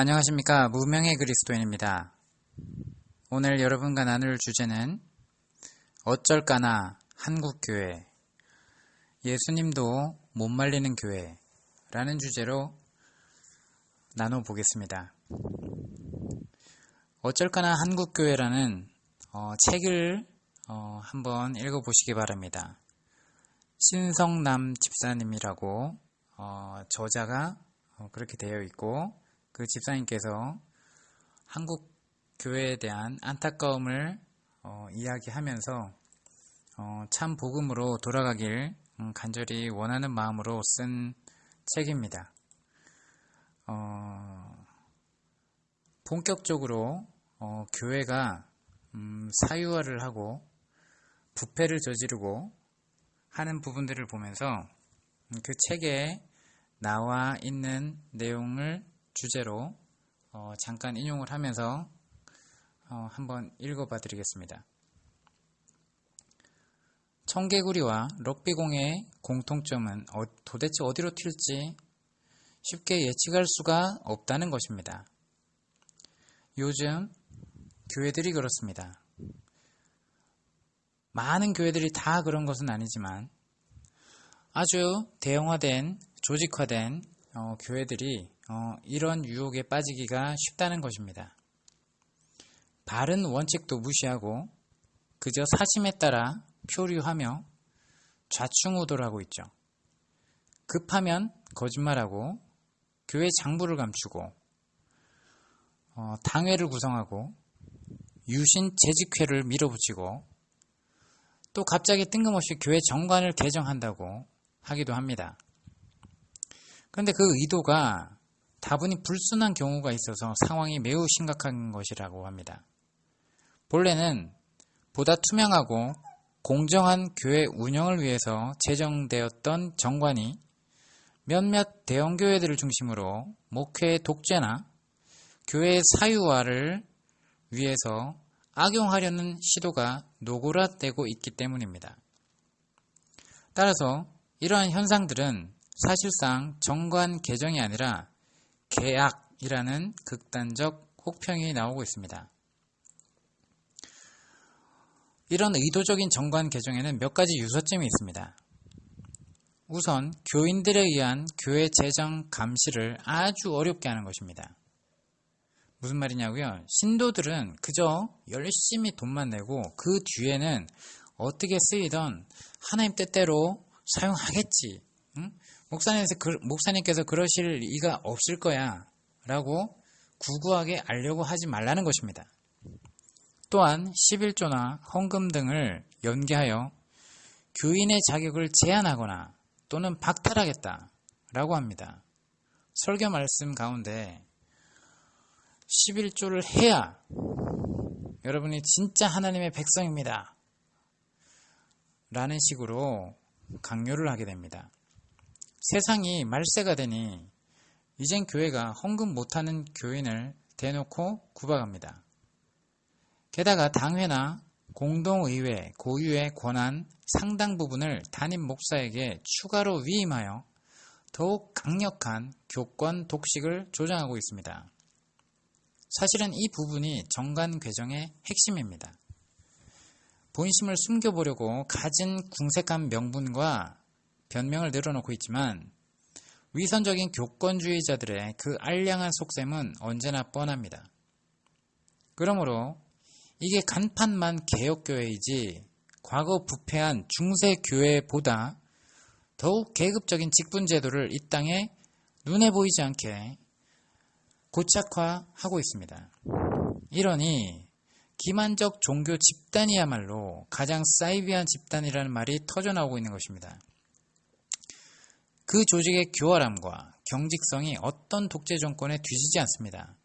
안녕하십니까. 무명의 그리스도인입니다. 오늘 여러분과 나눌 주제는 어쩔까나 한국교회, 예수님도 못 말리는 교회 라는 주제로 나눠보겠습니다. 어쩔까나 한국교회라는 어, 책을 어, 한번 읽어보시기 바랍니다. 신성남 집사님이라고 어, 저자가 어, 그렇게 되어 있고 그 집사님께서 한국 교회에 대한 안타까움을 어, 이야기하면서 어, 참 복음으로 돌아가길 음, 간절히 원하는 마음으로 쓴 책입니다. 어, 본격적으로 어, 교회가 음, 사유화를 하고 부패를 저지르고 하는 부분들을 보면서 음, 그 책에 나와 있는 내용을 주제로 어, 잠깐 인용을 하면서 어, 한번 읽어봐 드리겠습니다. 청개구리와 럭비공의 공통점은 어, 도대체 어디로 튈지 쉽게 예측할 수가 없다는 것입니다. 요즘 교회들이 그렇습니다. 많은 교회들이 다 그런 것은 아니지만 아주 대형화된 조직화된 어, 교회들이 어, 이런 유혹에 빠지기가 쉽다는 것입니다. 바른 원칙도 무시하고 그저 사심에 따라 표류하며 좌충우돌 하고 있죠. 급하면 거짓말하고 교회 장부를 감추고 어, 당회를 구성하고 유신 재직회를 밀어붙이고 또 갑자기 뜬금없이 교회 정관을 개정한다고 하기도 합니다. 그런데 그 의도가 다분히 불순한 경우가 있어서 상황이 매우 심각한 것이라고 합니다. 본래는 보다 투명하고 공정한 교회 운영을 위해서 제정되었던 정관이 몇몇 대형교회들을 중심으로 목회 독재나 교회 사유화를 위해서 악용하려는 시도가 노골화되고 있기 때문입니다. 따라서 이러한 현상들은 사실상 정관 개정이 아니라 계약이라는 극단적 혹평이 나오고 있습니다. 이런 의도적인 정관 개정에는 몇 가지 유서점이 있습니다. 우선 교인들에 의한 교회 재정 감시를 아주 어렵게 하는 것입니다. 무슨 말이냐고요? 신도들은 그저 열심히 돈만 내고 그 뒤에는 어떻게 쓰이던 하나님 뜻대로 사용하겠지. 응? 목사님께서, 그, 목사님께서 그러실 리가 없을 거야. 라고 구구하게 알려고 하지 말라는 것입니다. 또한 11조나 헌금 등을 연계하여 교인의 자격을 제한하거나 또는 박탈하겠다. 라고 합니다. 설교 말씀 가운데 11조를 해야 여러분이 진짜 하나님의 백성입니다. 라는 식으로 강요를 하게 됩니다. 세상이 말세가 되니 이젠 교회가 헌금 못하는 교인을 대놓고 구박합니다. 게다가 당회나 공동의회, 고유의 권한 상당 부분을 담임 목사에게 추가로 위임하여 더욱 강력한 교권 독식을 조장하고 있습니다. 사실은 이 부분이 정관 개정의 핵심입니다. 본심을 숨겨보려고 가진 궁색한 명분과 변명을 늘어놓고 있지만 위선적인 교권주의자들의 그 알량한 속셈은 언제나 뻔합니다. 그러므로 이게 간판만 개혁교회이지 과거 부패한 중세교회보다 더욱 계급적인 직분제도를 이 땅에 눈에 보이지 않게 고착화하고 있습니다. 이러니 기만적 종교 집단이야말로 가장 사이비한 집단이라는 말이 터져나오고 있는 것입니다. 그 조직의 교활함과 경직성이 어떤 독재 정권에 뒤지지 않습니다.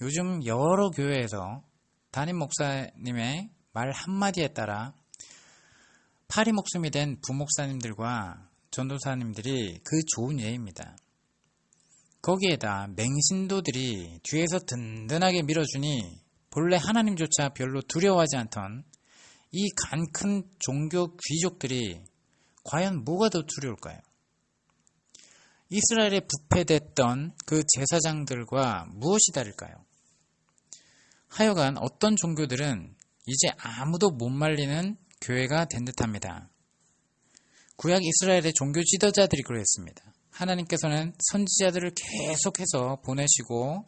요즘 여러 교회에서 담임 목사님의 말 한마디에 따라 파리 목숨이 된 부목사님들과 전도사님들이 그 좋은 예입니다. 거기에다 맹신도들이 뒤에서 든든하게 밀어주니 본래 하나님조차 별로 두려워하지 않던 이 간 큰 종교 귀족들이 과연 뭐가 더 두려울까요? 이스라엘에 부패됐던 그 제사장들과 무엇이 다를까요? 하여간 어떤 종교들은 이제 아무도 못 말리는 교회가 된 듯합니다. 구약 이스라엘의 종교 지도자들이 그랬습니다. 하나님께서는 선지자들을 계속해서 보내시고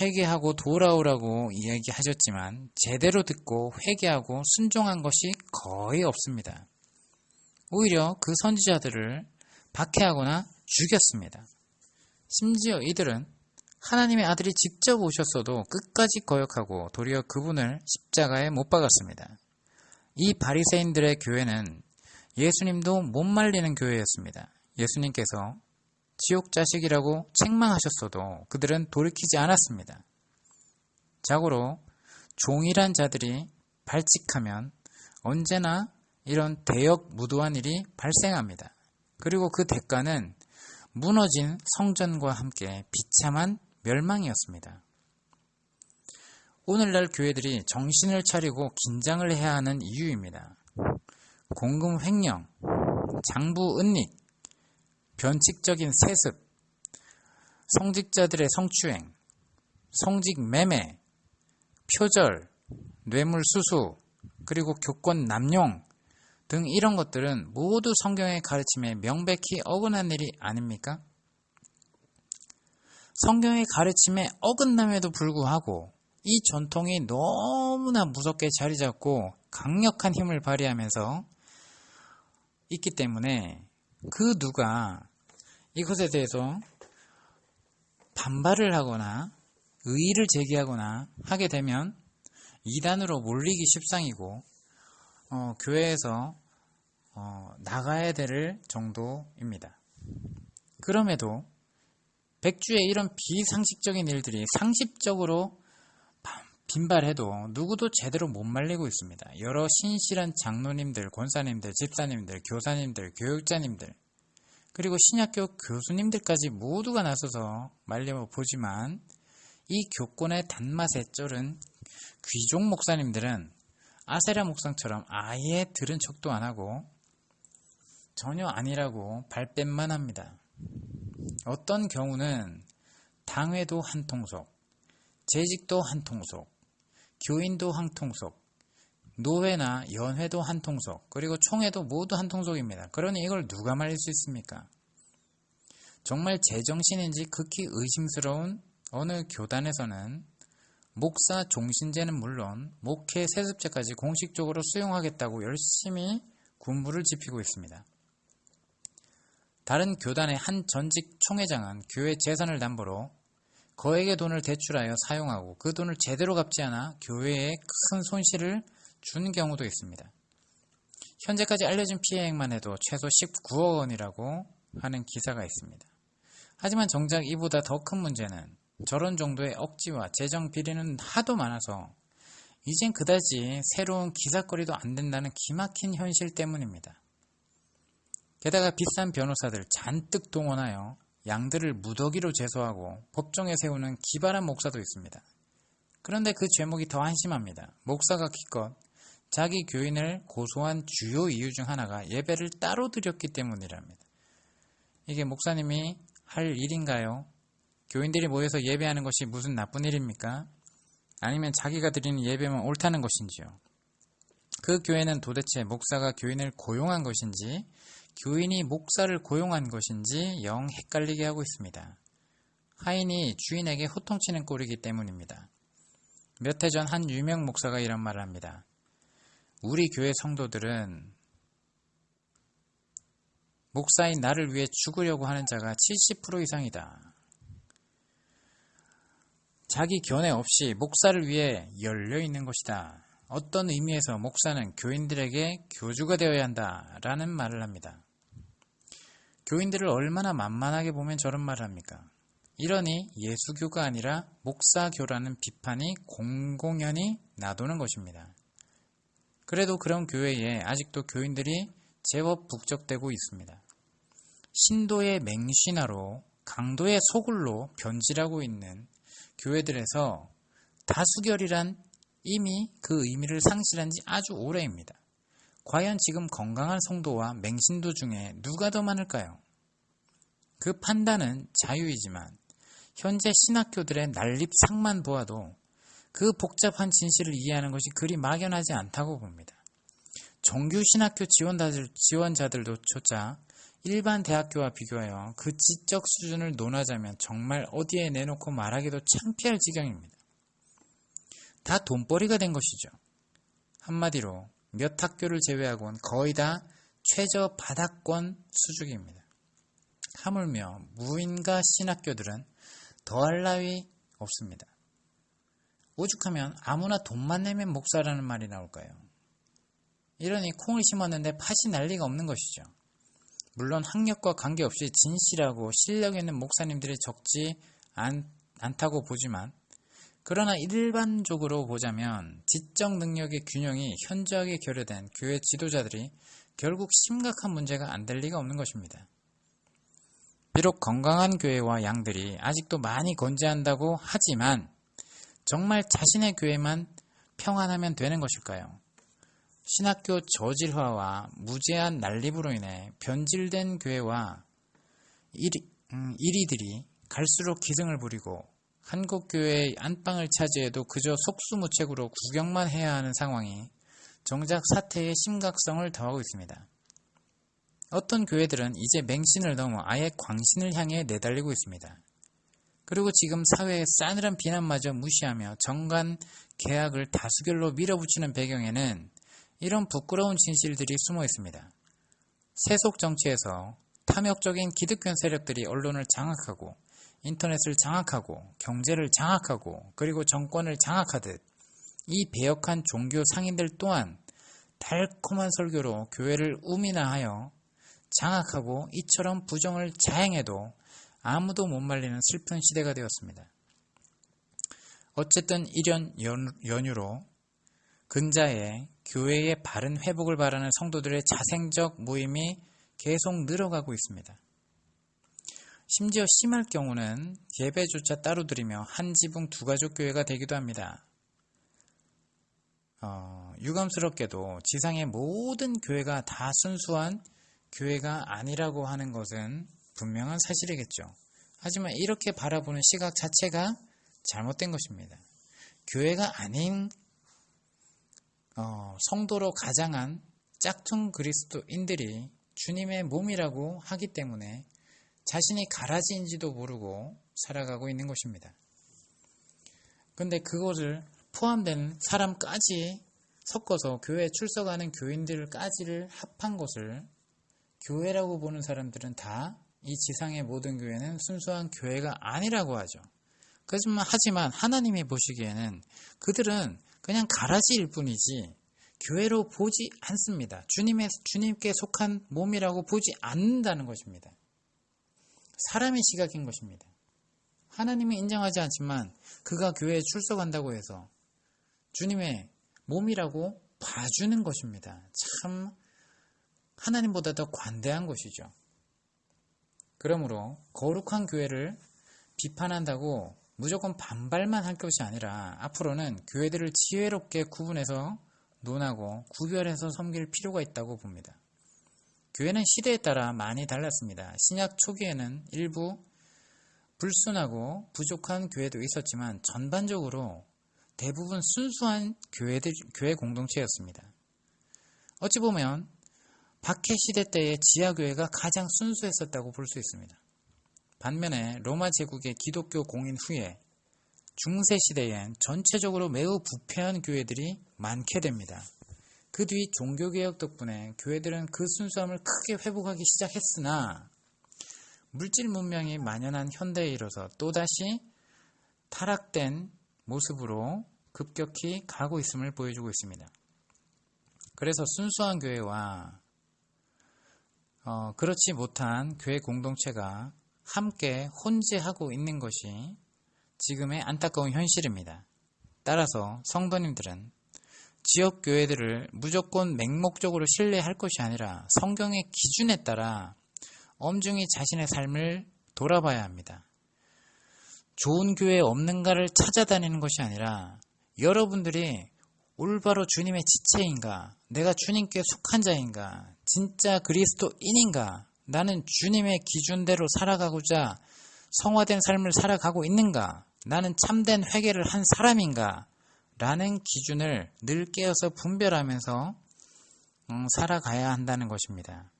회개하고 돌아오라고 이야기하셨지만 제대로 듣고 회개하고 순종한 것이 거의 없습니다. 오히려 그 선지자들을 박해하거나 죽였습니다. 심지어 이들은 하나님의 아들이 직접 오셨어도 끝까지 거역하고 도리어 그분을 십자가에 못 박았습니다. 이 바리새인들의 교회는 예수님도 못 말리는 교회였습니다. 예수님께서 지옥 자식이라고 책망하셨어도 그들은 돌이키지 않았습니다. 자고로 종이란 자들이 발칙하면 언제나 이런 대역 무도한 일이 발생합니다. 그리고 그 대가는 무너진 성전과 함께 비참한 멸망이었습니다. 오늘날 교회들이 정신을 차리고 긴장을 해야 하는 이유입니다. 공금 횡령, 장부 은닉, 변칙적인 세습, 성직자들의 성추행, 성직 매매, 표절, 뇌물 수수, 그리고 교권 남용 등 이런 것들은 모두 성경의 가르침에 명백히 어긋난 일이 아닙니까? 성경의 가르침에 어긋남에도 불구하고 이 전통이 너무나 무섭게 자리 잡고 강력한 힘을 발휘하면서 있기 때문에 그 누가 이것에 대해서 반발을 하거나 의의를 제기하거나 하게 되면 이단으로 몰리기 십상이고 어, 교회에서 어, 나가야 될 정도입니다. 그럼에도 백주의 이런 비상식적인 일들이 상식적으로 빈발해도 누구도 제대로 못 말리고 있습니다. 여러 신실한 장로님들, 권사님들, 집사님들, 교사님들, 교육자님들, 그리고 신학교 교수님들까지 모두가 나서서 말려보지만 이 교권의 단맛에 쩔은 귀족 목사님들은 아세라 목상처럼 아예 들은 척도 안 하고 전혀 아니라고 발뺌만 합니다. 어떤 경우는 당회도 한 통속, 재직도 한 통속, 교인도 한 통속, 노회나 연회도 한 통속, 그리고 총회도 모두 한 통속입니다. 그러니 이걸 누가 말릴 수 있습니까? 정말 제정신인지 극히 의심스러운 어느 교단에서는 목사 종신제는 물론 목회 세습제까지 공식적으로 수용하겠다고 열심히 군부를 지피고 있습니다. 다른 교단의 한 전직 총회장은 교회 재산을 담보로 거액의 돈을 대출하여 사용하고 그 돈을 제대로 갚지 않아 교회에 큰 손실을 준 경우도 있습니다. 현재까지 알려진 피해액만 해도 최소 19억 원이라고 하는 기사가 있습니다. 하지만 정작 이보다 더 큰 문제는 저런 정도의 억지와 재정 비리는 하도 많아서 이젠 그다지 새로운 기사거리도 안 된다는 기막힌 현실 때문입니다. 게다가 비싼 변호사들 잔뜩 동원하여 양들을 무더기로 제소하고 법정에 세우는 기발한 목사도 있습니다. 그런데 그 죄목이 더 한심합니다. 목사가 기껏 자기 교인을 고소한 주요 이유 중 하나가 예배를 따로 드렸기 때문이랍니다. 이게 목사님이 할 일인가요? 교인들이 모여서 예배하는 것이 무슨 나쁜 일입니까? 아니면 자기가 드리는 예배만 옳다는 것인지요? 그 교회는 도대체 목사가 교인을 고용한 것인지 교인이 목사를 고용한 것인지 영 헷갈리게 하고 있습니다. 하인이 주인에게 호통치는 꼴이기 때문입니다. 몇 해 전 한 유명 목사가 이런 말을 합니다. 우리 교회 성도들은 목사인 나를 위해 죽으려고 하는 자가 70% 이상이다. 자기 견해 없이 목사를 위해 열려 있는 것이다. 어떤 의미에서 목사는 교인들에게 교주가 되어야 한다라는 말을 합니다. 교인들을 얼마나 만만하게 보면 저런 말을 합니까? 이러니 예수교가 아니라 목사교라는 비판이 공공연히 나도는 것입니다. 그래도 그런 교회에 아직도 교인들이 제법 북적대고 있습니다. 신도의 맹신하로 강도의 소굴로 변질하고 있는 교회들에서 다수결이란 이미 그 의미를 상실한 지 아주 오래입니다. 과연 지금 건강한 성도와 맹신도 중에 누가 더 많을까요? 그 판단은 자유이지만 현재 신학교들의 난립상만 보아도 그 복잡한 진실을 이해하는 것이 그리 막연하지 않다고 봅니다. 정규 신학교 지원자들, 지원자들도 조차 일반 대학교와 비교하여 그 지적 수준을 논하자면 정말 어디에 내놓고 말하기도 창피할 지경입니다. 다 돈벌이가 된 것이죠. 한마디로 몇 학교를 제외하고는 거의 다 최저 바닥권 수준입니다. 하물며 무인가 신학교들은 더할 나위 없습니다. 오죽하면 아무나 돈만 내면 목사라는 말이 나올까요? 이러니 콩을 심었는데 팥이 날 리가 없는 것이죠. 물론 학력과 관계없이 진실하고 실력 있는 목사님들이 적지 않, 않다고 보지만 그러나 일반적으로 보자면 지적 능력의 균형이 현저하게 결여된 교회 지도자들이 결국 심각한 문제가 안 될 리가 없는 것입니다. 비록 건강한 교회와 양들이 아직도 많이 건재한다고 하지만 정말 자신의 교회만 평안하면 되는 것일까요? 신학교 저질화와 무제한 난립으로 인해 변질된 교회와 이리, 음, 이리들이 갈수록 기승을 부리고 한국교회의 안방을 차지해도 그저 속수무책으로 구경만 해야 하는 상황이 정작 사태의 심각성을 더하고 있습니다. 어떤 교회들은 이제 맹신을 넘어 아예 광신을 향해 내달리고 있습니다. 그리고 지금 사회의 싸늘한 비난마저 무시하며 정관 계약을 다수결로 밀어붙이는 배경에는 이런 부끄러운 진실들이 숨어 있습니다. 세속 정치에서 탐욕적인 기득권 세력들이 언론을 장악하고 인터넷을 장악하고 경제를 장악하고 그리고 정권을 장악하듯 이 배역한 종교 상인들 또한 달콤한 설교로 교회를 우민화하여 장악하고 이처럼 부정을 자행해도 아무도 못 말리는 슬픈 시대가 되었습니다. 어쨌든 1년 연휴로 근자에 교회의 바른 회복을 바라는 성도들의 자생적 모임이 계속 늘어가고 있습니다. 심지어 심할 경우는 예배조차 따로 드리며 한 지붕 두 가족 교회가 되기도 합니다. 어, 유감스럽게도 지상의 모든 교회가 다 순수한 교회가 아니라고 하는 것은 분명한 사실이겠죠. 하지만 이렇게 바라보는 시각 자체가 잘못된 것입니다. 교회가 아닌 어, 성도로 가장한 짝퉁 그리스도인들이 주님의 몸이라고 하기 때문에 자신이 가라지인지도 모르고 살아가고 있는 것입니다. 근데 그것을 포함된 사람까지 섞어서 교회에 출석하는 교인들까지를 합한 것을 교회라고 보는 사람들은 다 이 지상의 모든 교회는 순수한 교회가 아니라고 하죠. 하지만 하나님이 보시기에는 그들은 그냥 가라지일 뿐이지 교회로 보지 않습니다. 주님의, 주님께 속한 몸이라고 보지 않는다는 것입니다. 사람의 시각인 것입니다. 하나님이 인정하지 않지만 그가 교회에 출석한다고 해서 주님의 몸이라고 봐주는 것입니다. 참 하나님보다 더 관대한 것이죠. 그러므로 거룩한 교회를 비판한다고 무조건 반발만 할 것이 아니라 앞으로는 교회들을 지혜롭게 구분해서 논하고 구별해서 섬길 필요가 있다고 봅니다. 교회는 시대에 따라 많이 달랐습니다. 신약 초기에는 일부 불순하고 부족한 교회도 있었지만 전반적으로 대부분 순수한 교회들, 교회 공동체였습니다. 어찌 보면 박해 시대 때의 지하교회가 가장 순수했었다고 볼 수 있습니다. 반면에 로마 제국의 기독교 공인 후에 중세 시대엔 전체적으로 매우 부패한 교회들이 많게 됩니다. 그 뒤 종교개혁 덕분에 교회들은 그 순수함을 크게 회복하기 시작했으나 물질 문명이 만연한 현대에 이르러서 또다시 타락된 모습으로 급격히 가고 있음을 보여주고 있습니다. 그래서 순수한 교회와 어, 그렇지 못한 교회 공동체가 함께 혼재하고 있는 것이 지금의 안타까운 현실입니다. 따라서 성도님들은 지역 교회들을 무조건 맹목적으로 신뢰할 것이 아니라 성경의 기준에 따라 엄중히 자신의 삶을 돌아봐야 합니다. 좋은 교회 없는가를 찾아다니는 것이 아니라 여러분들이 올바로 주님의 지체인가, 내가 주님께 속한 자인가, 진짜 그리스도인인가 나는 주님의 기준대로 살아가고자 성화된 삶을 살아가고 있는가? 나는 참된 회개를 한 사람인가? 라는 기준을 늘 깨어서 분별하면서 음, 살아가야 한다는 것입니다.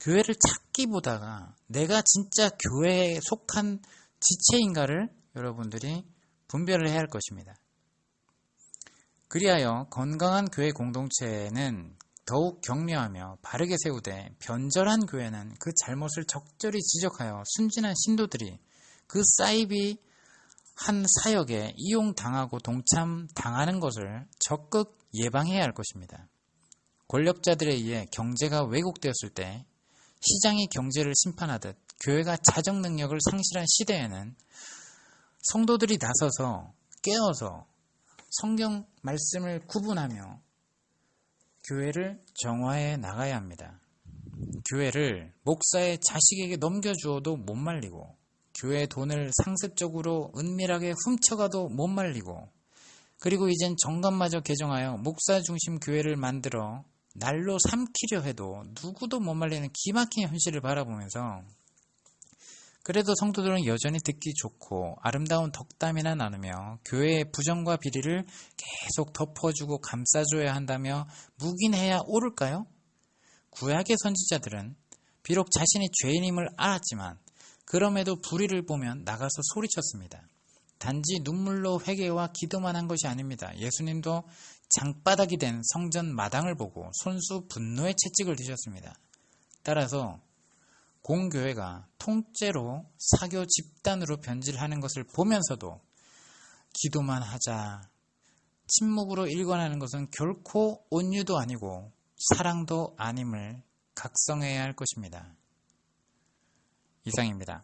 교회를 찾기보다가 내가 진짜 교회에 속한 지체인가를 여러분들이 분별을 해야 할 것입니다. 그리하여 건강한 교회 공동체는 더욱 격려하며 바르게 세우되 변절한 교회는 그 잘못을 적절히 지적하여 순진한 신도들이 그 사이비 한 사역에 이용당하고 동참당하는 것을 적극 예방해야 할 것입니다. 권력자들에 의해 경제가 왜곡되었을 때 시장이 경제를 심판하듯 교회가 자정 능력을 상실한 시대에는 성도들이 나서서 깨어서 성경 말씀을 구분하며 교회를 정화해 나가야 합니다. 교회를 목사의 자식에게 넘겨주어도 못 말리고 교회 돈을 상습적으로 은밀하게 훔쳐가도 못 말리고 그리고 이젠 정관마저 개정하여 목사 중심 교회를 만들어 날로 삼키려 해도 누구도 못 말리는 기막힌 현실을 바라보면서 그래도 성도들은 여전히 듣기 좋고 아름다운 덕담이나 나누며 교회의 부정과 비리를 계속 덮어주고 감싸줘야 한다며 묵인해야 옳을까요? 구약의 선지자들은 비록 자신이 죄인임을 알았지만 그럼에도 불의를 보면 나가서 소리쳤습니다. 단지 눈물로 회개와 기도만 한 것이 아닙니다. 예수님도 장바닥이 된 성전 마당을 보고 손수 분노의 채찍을 드셨습니다. 따라서 공교회가 통째로 사교 집단으로 변질하는 것을 보면서도 기도만 하자 침묵으로 일관하는 것은 결코 온유도 아니고 사랑도 아님을 각성해야 할 것입니다. 이상입니다.